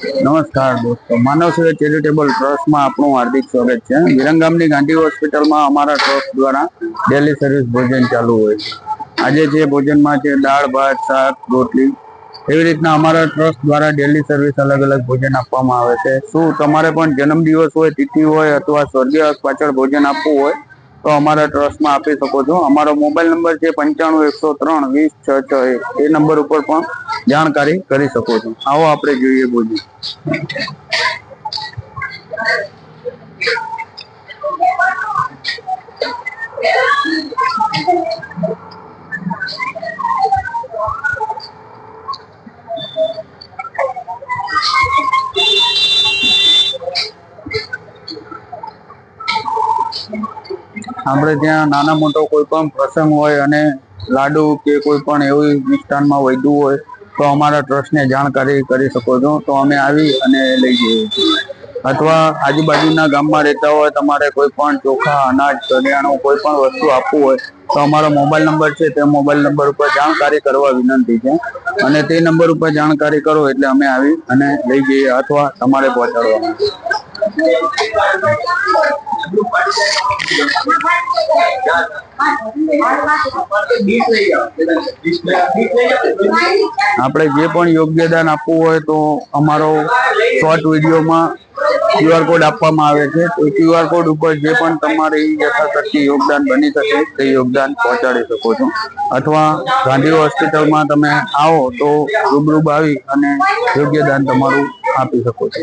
નમસ્કાર દોસ્તો, માનવ સેવા ચેરિટેબલ ટ્રસ્ટમાં આપણું હાર્દિક સ્વાગત છે. વિરંગામની ગાંધી હોસ્પિટલમાં અમારા ટ્રસ્ટ દ્વારા ડેલી સર્વિસ ભોજન ચાલુ હોય છે. આજે જે ભોજનમાં છે, દાળ, ભાત, શાક, રોટલી, એવી રીતના અમારા ટ્રસ્ટ દ્વારા ડેલી સર્વિસ અલગ અલગ ભોજન આપવામાં આવે છે. શું તમારે પણ જન્મદિવસ હોય, તિથિ હોય અથવા સ્વર્ગીય પાછળ ભોજન આપવું હોય તો અમારા ટ્રસ્ટમાં આપી શકો છો. અમારો મોબાઈલ નંબર છે પંચાણું, એકસો ત્રણ, વીસ, છ છ, એક. એ નંબર ઉપર પણ જાણકારી કરી શકો છો. આવો આપણે જોઈએ ભોજન આપણે ત્યાં નાના મોટો કોઈ પણ પ્રસંગ હોય અને લાડુ કે કોઈ પણ એવું મિષ્ટાનમાં વધ્યું હોય, તો અમારા ટ્રસ્ટને જાણકારી કરી શકો છો. તો અમે આવી અને લઈ જઈએ અથવા આજુબાજુના ગામમાં રહેતા હોય, તમારે કોઈ પણ ચોખા, અનાજ, કરિયાણું કોઈ પણ વસ્તુ આપવું હોય, તો અમારો મોબાઈલ નંબર છે, તે મોબાઈલ નંબર ઉપર જાણકારી કરવા વિનંતી છે. અને તે નંબર ઉપર જાણકારી કરો એટલે અમે આવી અને લઈ જઈએ અથવા તમારે પહોંચાડવામાં. આપણે જે પણ યોગ્યદાન આપવું હોય તો અમારો શોર્ટ વિડીયોમાં ક્યુઆર કોડ આપવામાં આવે છે. તો ક્યુઆર કોડ ઉપર જે પણ તમારી યથાશક્તિ યોગદાન બની શકે, તે યોગદાન પહોંચાડી શકો છો. અથવા ગાંધી હોસ્પિટલમાં તમે આવો તો રૂબરૂબ આવી અને યોગ્ય દાન તમારું આપી શકો છો.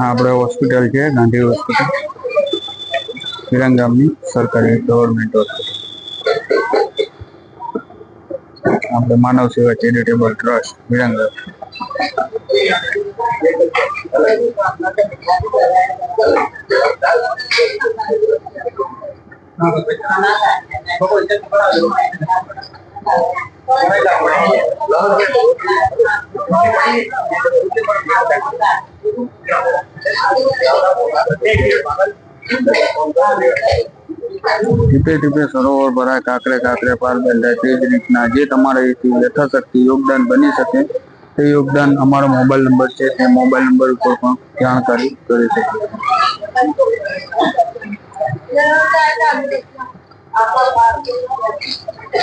આપણે હોસ્પિટલ છે, ગાંધી હોસ્પિટલ. વિરંગામની સરકારી ગવર્મેન્ટ હોસ્પિટલ આપણે માનવ સેવા ચેરિટેબલ ટ્રસ્ટ વિરંગામ ટીપે ટીપે સરોવર ભરાય, કાંકરે કાંકરે પાર બંધાય, તે રીતના જે તમારે યથાશક્તિ યોગદાન બની શકે, તે યોગદાન અમારો મોબાઈલ નંબર છે, તે મોબાઈલ નંબર ઉપર પણ જાણકારી કરી શકે આપણા ભારતીય